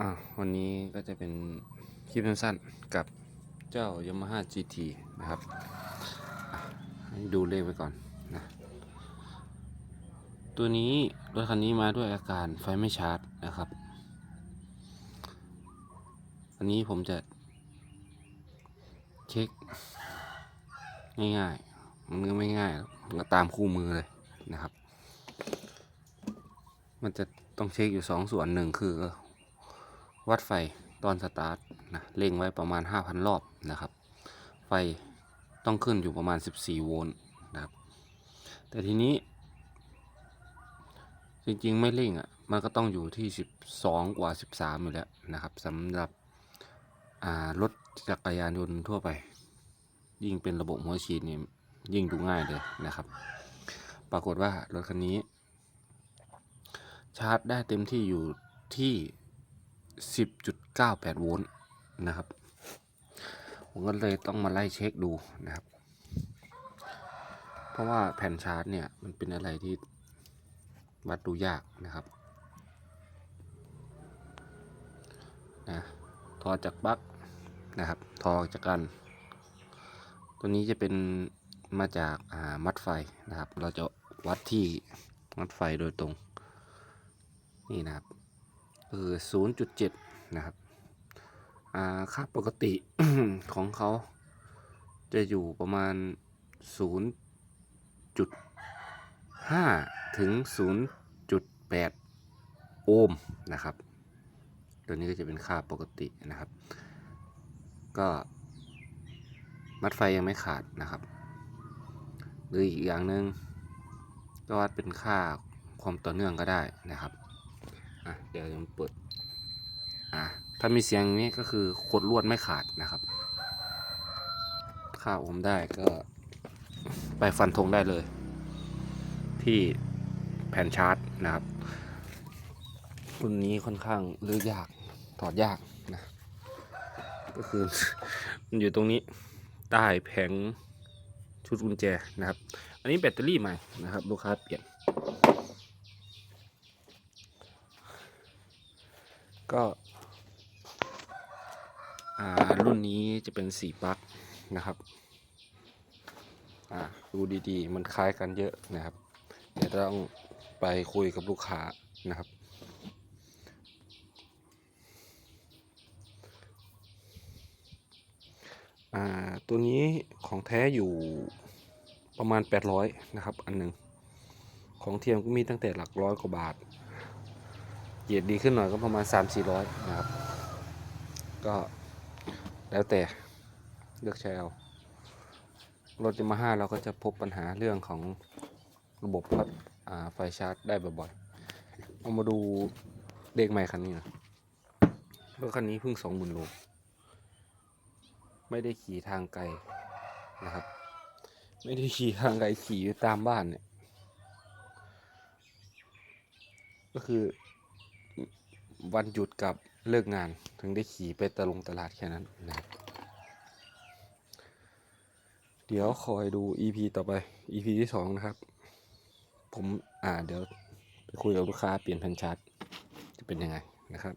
อะวันนี้ก็จะเป็นคลิปสั้นๆกับเจ้า Yamaha GT นะครับให้ดูเลขไว้ก่อนนะตัวนี้รถคันนี้มาด้วยอาการไฟไม่ชาร์จนะครับ อันนี้ผมจะเช็คง่ายๆมันก็ไม่ง่ายหรอกมันก็ตามคู่มือเลยนะครับ มันจะต้องเช็คอยู่สองส่วนหนึ่งคือ วัดไฟตอนสตาร์ทนะเร่งไว้ประมาณ 5,000 รอบนะครับ ไฟต้องขึ้นอยู่ประมาณ 14 โวลต์นะครับ แต่ทีนี้ จริงๆ ไม่เร่งอะ มันก็ต้องอยู่ที่ 12 กว่า 13 อยู่แล้วนะครับสำหรับรถจักรยานยนต์ทั่วไป ยิ่งเป็นระบบหัวฉีดนี่ยิ่งดูง่ายเลยนะครับ ปรากฏว่ารถคันนี้ ชาร์จได้เต็มที่อยู่ที่ 10.98 โวลต์นะครับ ผมก็เลยต้องมาไล่เช็คดูนะครับ เพราะว่าแผ่นชาร์จเนี่ย มันเป็นอะไรที่วัดดูยากนะครับนะถอจากปลั๊กนะครับถอจากกัน ตัวนี้จะเป็นมาจากามัดไฟนะครับ เราจะวัดที่มัดไฟโดยตรง นี่นะครับ คือ0.7นะครับ อ่า ค่าปกติของเขาจะอยู่ประมาณ0.5ถึง0.8โอห์มนะครับ ตัวนี้ก็จะเป็นค่าปกตินะครับ ก็มัดไฟยังไม่ขาดนะครับ หรืออีกอย่างหนึ่งก็วัดเป็นค่าความต่อเนื่องก็ได้นะครับ อะเดี๋ยวผมเปิดอะถ้ามีเสียงนี้ก็คือขดลวดไม่ขาดนะครับค่าโอมได้ก็ไปฟันธงได้เลย ที่แผ่นชาร์จนะครับรุ่นนี้ค่อนข้างลื้อยากถอดยากนะก็คือมันอยู่ตรงนี้ใต้แผงชุดกุญแจนะครับ อันนี้แบตเตอรี่ใหม่นะครับ ลูกค้าเปลี่ยน ก็รุ่นนี้จะเป็นสีปลั๊กนะครับดูดีๆ มันคล้ายกันเยอะนะครับ เดี๋ยวต้องไปคุยกับลูกค้านะครับ ตัวนี้ของแท้อยู่ประมาณ 800 นะครับ อันหนึ่งของเทียมก็มีตั้งแต่หลักร้อยกว่าบาท เกียรดีขึ้นหน่อยก็ประมาณ 3 4 0 0 นะครับ ก็แล้วแต่เลือกใช้เอา รถยามาฮ่าเราก็จะพบปัญหาเรื่องของระบบพัดไฟชาร์จได้บ่อยๆเอามาดูเด็กใหม่คันนี้นะรถคันนี้เพิ่ง20,000โล ไม่ได้ขี่ทางไกลนะครับ ไม่ได้ขี่ทางไกลขี่อยู่ตามบ้านเนี่ย ก็คือ วันหยุดกับเลิกงานถึงได้ขี่ไปตะลงตลาดแค่นั้นนะครับเดี๋ยวคอยดู EP ต่อไป EP ที่สองนะครับ ผมอ่าเดี๋ยวไปคุยกับลูกค้าเปลี่ยนพันชาร์จจะเป็นยังไงนะครับ